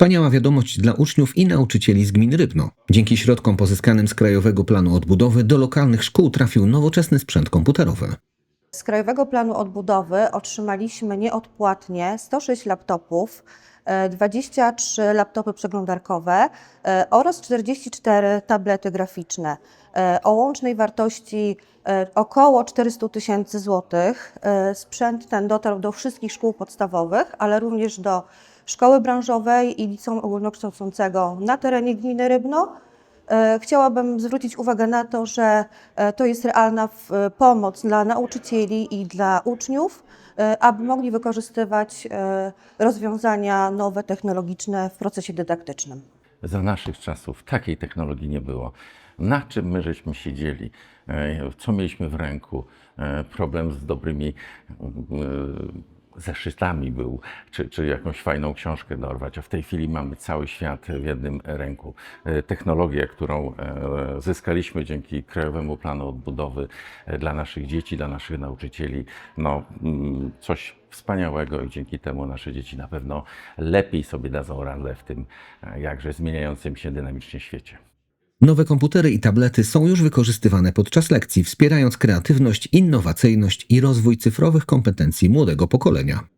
Wspaniała wiadomość dla uczniów i nauczycieli z gminy Rybno. Dzięki środkom pozyskanym z Krajowego Planu Odbudowy do lokalnych szkół trafił nowoczesny sprzęt komputerowy. Z Krajowego Planu Odbudowy otrzymaliśmy nieodpłatnie 106 laptopów, e, 23 laptopy przeglądarkowe e, oraz 44 tablety graficzne e, o łącznej wartości e, około 400 tysięcy złotych. E, Sprzęt ten dotarł do wszystkich szkół podstawowych, ale również do szkoły branżowej i liceum ogólnokształcącego na terenie gminy Rybno. E, Chciałabym zwrócić uwagę na to, że e, to jest realna pomoc dla nauczycieli i dla uczniów, e, aby mogli wykorzystywać rozwiązania nowe, technologiczne w procesie dydaktycznym. Za naszych czasów takiej technologii nie było. Na czym my żeśmy siedzieli? Co mieliśmy w ręku? Problem z dobrymi zeszytami był, czy, czy jakąś fajną książkę dorwać, a w tej chwili mamy cały świat w jednym ręku. E, Technologia, którą e, zyskaliśmy dzięki Krajowemu Planu Odbudowy e, dla naszych dzieci, dla naszych nauczycieli, no mm, coś wspaniałego i dzięki temu nasze dzieci na pewno lepiej sobie dadzą radę w tym jakże zmieniającym się dynamicznie świecie. Nowe komputery i tablety są już wykorzystywane podczas lekcji, wspierając kreatywność, innowacyjność i rozwój cyfrowych kompetencji młodego pokolenia.